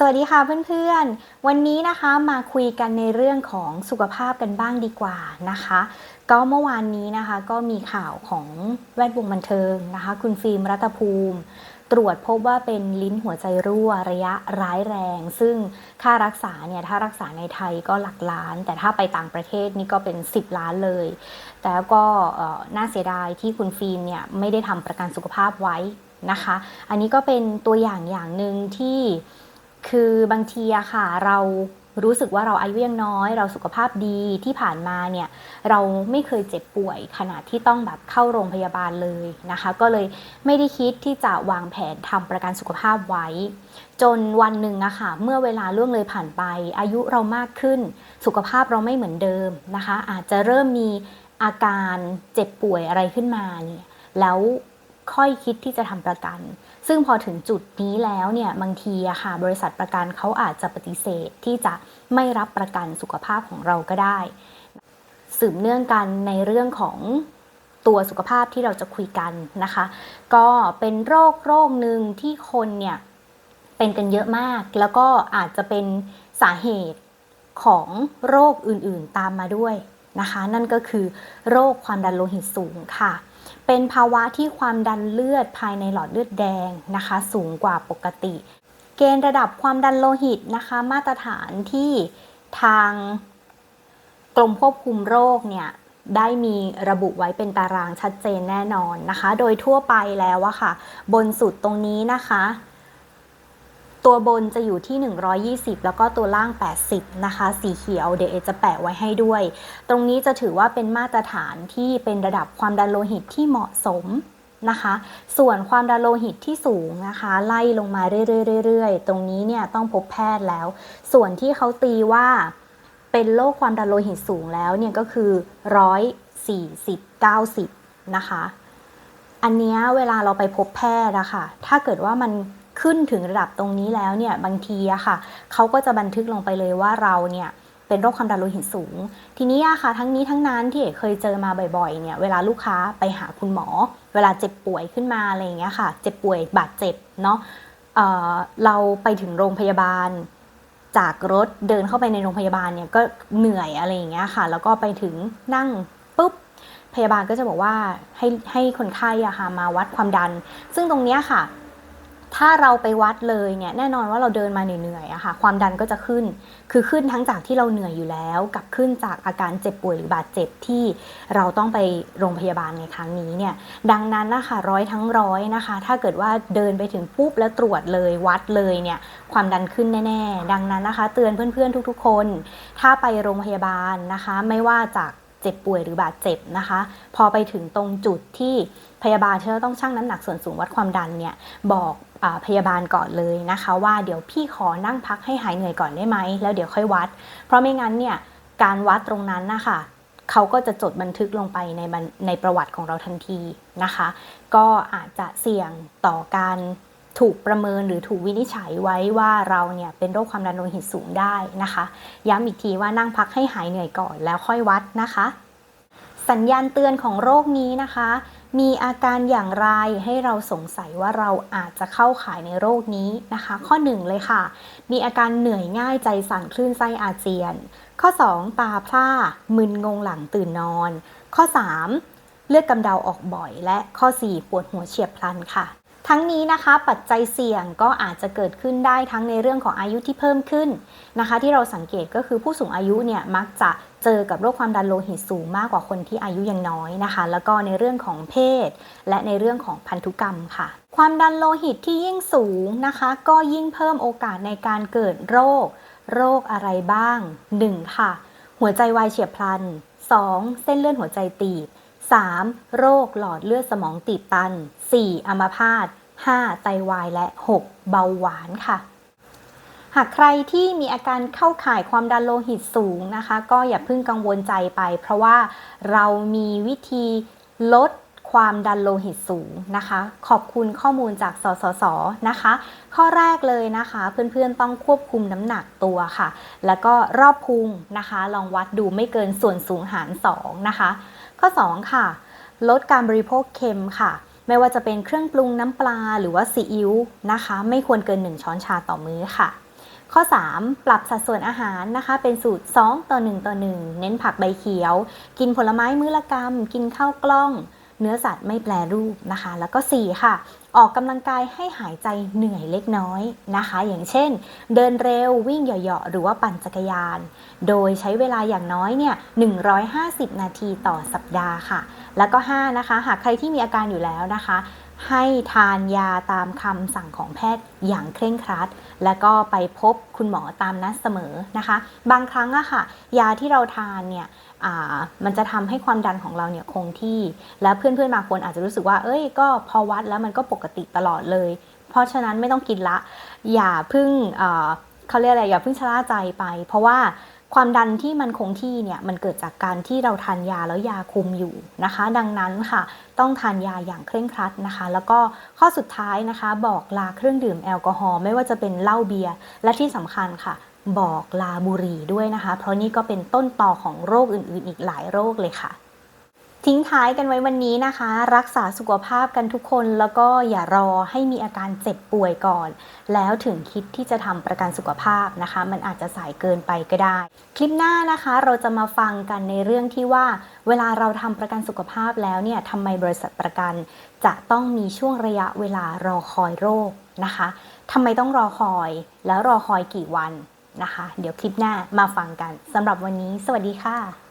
สวัสดีค่ะเพื่อนๆ วันนี้นะคะมาคุยกันในเรื่องของสุขภาพกันบ้างดีกว่านะคะ ก็เมื่อวานนี้นะคะก็มีข่าวของแวดวงบันเทิงนะคะ คุณฟิล์มรัตภูมิ ตรวจพบว่าเป็นลิ้นหัวใจรั่วระยะร้ายแรง ซึ่งค่ารักษาเนี่ยถ้ารักษาในไทยก็หลักล้าน แต่ถ้าไปต่างประเทศนี่ก็เป็น 10 ล้านเลย แต่ก็น่าเสียดายที่คุณฟิล์มเนี่ยไม่ได้ทำประกันสุขภาพไว้นะคะ อันนี้ก็เป็นตัวอย่างอย่างหนึ่งที่ คือบางทีอะค่ะ เรารู้สึกว่าเราอายุยังน้อย เราสุขภาพดีที่ผ่านมาเนี่ยเราไม่เคยเจ็บป่วยขนาดที่ต้องแบบเข้าโรงพยาบาลเลยนะคะ ก็เลยไม่ได้คิดที่จะวางแผนทำประกันสุขภาพไว้ จนวันหนึ่งอะค่ะเมื่อเวลาล่วงเลยผ่านไป อายุเรามากขึ้น สุขภาพเราไม่เหมือนเดิมนะคะ อาจจะเริ่มมีอาการเจ็บป่วยอะไรขึ้นมาเนี่ยแล้วค่อยคิดที่จะทำประกัน ซึ่งพอถึงจุดนี้แล้วเนี่ยบางทีอะค่ะบริษัทประกันเขาอาจจะปฏิเสธที่จะไม่รับประกันสุขภาพของเราก็ได้ สืบเนื่องกันในเรื่องของตัวสุขภาพที่เราจะคุยกันนะคะ ก็เป็นโรคโรคหนึ่งที่คนเนี่ยเป็นกันเยอะมาก แล้วก็อาจจะเป็นสาเหตุของโรคอื่นๆตามมาด้วยนะคะ นั่นก็คือโรคความดันโลหิตสูงค่ะ เป็นภาวะที่ความดันเลือดภายในหลอดเลือดแดงนะคะ สูงกว่าปกติ เกณฑ์ระดับความดันโลหิตนะคะ มาตรฐานที่ทางกรมควบคุมโรคเนี่ยได้มีระบุไว้เป็นตารางชัดเจนแน่นอนนะคะ โดยทั่วไปแล้วอะค่ะ บนสุดตรงนี้นะคะ ตัวบนจะอยู่ที่ 120 แล้วก็ตัวล่าง 80 นะคะ สีเขียวเดี๋ยวเอจะแปะไว้ให้ด้วย ตรงนี้จะถือว่าเป็นมาตรฐานที่เป็นระดับความดันโลหิตที่เหมาะสมนะคะ ส่วนความดันโลหิตที่สูงนะคะ ไล่ลงมาเรื่อยๆๆตรงนี้เนี่ยต้องพบแพทย์แล้ว ส่วนที่เขาตีว่าเป็นโรคความดันโลหิตสูงแล้วเนี่ยก็คือ 140 90 นะคะ อันนี้เวลาเราไปพบแพทย์อะค่ะ ถ้าเกิดว่ามัน ขึ้นถึงระดับตรงนี้แล้วเนี่ยบางทีอะค่ะเขาก็จะบันทึกลงไปเลยว่าเราเนี่ยเป็นโรคความดันโลหิตสูง ทีนี้อะค่ะทั้งนี้ทั้งนั้นที่เอกเคยเจอมาบ่อยๆเนี่ยเวลาลูกค้าไปหาคุณหมอ เวลาเจ็บป่วยขึ้นมาอะไรอย่างเงี้ยค่ะ เจ็บป่วยบาดเจ็บเนาะเเราไปถึงโรงพยาบาล จากรถเดินเข้าไปในโรงพยาบาลเนี่ยก็เหนื่อยอะไรอย่างเงี้ยค่ะ แล้วก็ไปถึงนั่งปุ๊บพยาบาลก็จะบอกว่าให้ให้คนไข้อะค่ะมาวัดความดัน ซึ่งตรงเนี้ยค่ะ ถ้าเราไปวัดเลยเนี่ยแน่นอนว่าเราเดินมาเหนื่อยๆอะค่ะความดันก็จะขึ้น คือขึ้นทั้งจากที่เราเหนื่อยอยู่แล้ว กับขึ้นจากอาการเจ็บป่วยหรือบาดเจ็บที่เราต้องไปโรงพยาบาลในครั้งนี้เนี่ยดังนั้นนะคะร้อยทั้งร้อยนะคะ ถ้าเกิดว่าเดินไปถึงปุ๊บแล้วตรวจเลยวัดเลยเนี่ยความดันขึ้นแน่ ๆ ดังนั้นนะคะ เตือนเพื่อนๆทุก ๆ คน ถ้าไปโรงพยาบาลนะคะ ไม่ว่าจากเจ็บป่วยหรือบาดเจ็บนะคะ พอไปถึงตรงจุดที่พยาบาลที่จะต้องชั่งน้ำหนักส่วนสูงวัดความดันเนี่ยบอก พยาบาลก่อนเลยนะคะ ว่าเดี๋ยวพี่ขอนั่งพักให้หายเหนื่อยก่อนได้ไหมแล้วเดี๋ยวค่อยวัด เพราะไม่งั้นเนี่ยการวัดตรงนั้นนะคะเขาก็จะจดบันทึกลงไปในในประวัติของเราทันทีนะคะ ก็อาจจะเสี่ยงต่อการถูกประเมินหรือถูกวินิจฉัยไว้ว่าเราเนี่ยเป็นโรคความดันโลหิตสูงได้นะคะ ย้ำอีกทีว่านั่งพักให้หายเหนื่อยก่อนแล้วค่อยวัดนะคะ สัญญาณเตือนของโรคนี้นะคะ มีอาการอย่างไรให้เราสงสัยว่าเราอาจจะเข้าข่ายในโรคนี้นะคะ ข้อ 1 เลยค่ะ มีอาการเหนื่อยง่ายใจสั่นคลื่นไส้อาเจียน ข้อ 2 ตาพร่ามึนงงหลังตื่นนอน ข้อ 3 เลือดกำเดาออกบ่อย และข้อ 4 ปวดหัวเฉียบพลันค่ะ ทั้งนี้นะคะปัจจัยเสี่ยงก็อาจจะเกิดขึ้นได้ทั้งในเรื่องของอายุที่เพิ่มขึ้นนะคะ ที่เราสังเกตก็คือผู้สูงอายุเนี่ยมักจะเจอกับโรคความดันโลหิตสูงมากกว่าคนที่อายุยังน้อยนะคะ แล้วก็ในเรื่องของเพศ และในเรื่องของพันธุกรรมค่ะ ความดันโลหิตที่ยิ่งสูงนะคะ ก็ยิ่งเพิ่มโอกาสในการเกิดโรค โรคอะไรบ้าง 1. ค่ะ หัวใจวายเฉียบพลัน 2. เส้นเลือดหัวใจตีบ 3. โรคหลอดเลือดสมองตีบตัน 4. อัมพาต 5. ไตวาย และ 6. เบาหวานค่ะ หากใครที่มีอาการเข้าข่ายความดันโลหิตสูงนะคะ ก็อย่าเพิ่งกังวลใจไป เพราะว่าเรามีวิธีลดความดันโลหิตสูงนะคะ ขอบคุณข้อมูลจากสสสนะคะ ข้อแรกเลยนะคะ เพื่อนๆต้องควบคุมน้ำหนักตัวค่ะ แล้วก็รอบพุงนะคะ ลองวัดดูไม่เกินส่วนสูงหาร 2 นะคะ ข้อ 2 ค่ะ ลดการบริโภคเค็มค่ะ ไม่ว่าจะเป็นเครื่องปรุงน้ำปลาหรือว่าซีอิ๊วนะคะ ไม่ควรเกิน 1 ช้อนชาต่อมื้อค่ะ ข้อ 3 ปรับสัดส่วนอาหารนะคะ เป็นสูตร 2 ต่อ 1 ต่อ 1 เน้นผักใบเขียว กินผลไม้มื้อละกำกินข้าวกล้อง เนื้อสัตว์ไม่แปรรูปนะคะ แล้วก็ 4 ค่ะ ออกกำลังกายให้หายใจเหนื่อยเล็กน้อยนะคะ อย่างเช่น เดินเร็ววิ่งเหยาะๆหรือว่าปั่นจักรยาน โดยใช้เวลาอย่างน้อยเนี่ย 150 นาทีต่อสัปดาห์ค่ะ แล้วก็ 5 นะคะ หากใครที่มีอาการอยู่แล้วนะคะ ให้ทานยาตามคำสั่งของแพทย์อย่างเคร่งครัด แล้วก็ไปพบคุณหมอตามนัดเสมอนะคะ บางครั้งอะค่ะ ยาที่เราทานเนี่ยมันจะทำให้ความดันของเราเนี่ยคงที่ แล้วเพื่อนๆบางคนอาจจะรู้สึกว่า เอ้ย ก็พอวัดแล้วมันก็ปกติตลอดเลย เพราะฉะนั้นไม่ต้องกินละ อย่าเพึ่งเขาเรียกอะไรอย่าเพึ่งชะล่าใจไป เพราะว่า ความดันที่มันคงที่เนี่ยมันเกิดจากการที่เราทานยาแล้วยาคุมอยู่นะคะ ดังนั้นค่ะ ต้องทานยาอย่างเคร่งครัดนะคะ แล้วก็ข้อสุดท้ายนะคะ บอกลาเครื่องดื่มแอลกอฮอล์ไม่ว่าจะเป็นเหล้าเบียร์และที่สำคัญค่ะ บอกลาบุหรี่ด้วยนะคะ เพราะนี่ก็เป็นต้นต่อของโรคอื่นๆ อีกหลายโรคเลยค่ะ ทิ้งท้ายกันไว้วันนี้นะคะ รักษาสุขภาพกันทุกคนแล้วก็อย่ารอให้มีอาการเจ็บป่วยก่อน แล้วถึงคิดที่จะทำประกันสุขภาพนะคะ มันอาจจะสายเกินไปก็ได้ คลิปหน้านะคะเราจะมาฟังกันในเรื่องที่ว่า เวลาเราทำประกันสุขภาพแล้วเนี่ยทำไมบริษัทประกัน จะต้องมีช่วงระยะเวลารอคอยโรคนะคะทำไมต้องรอคอยแล้วรอคอยกี่วันนะคะ เดี๋ยวคลิปหน้ามาฟังกันสำหรับวันนี้ สวัสดีค่ะ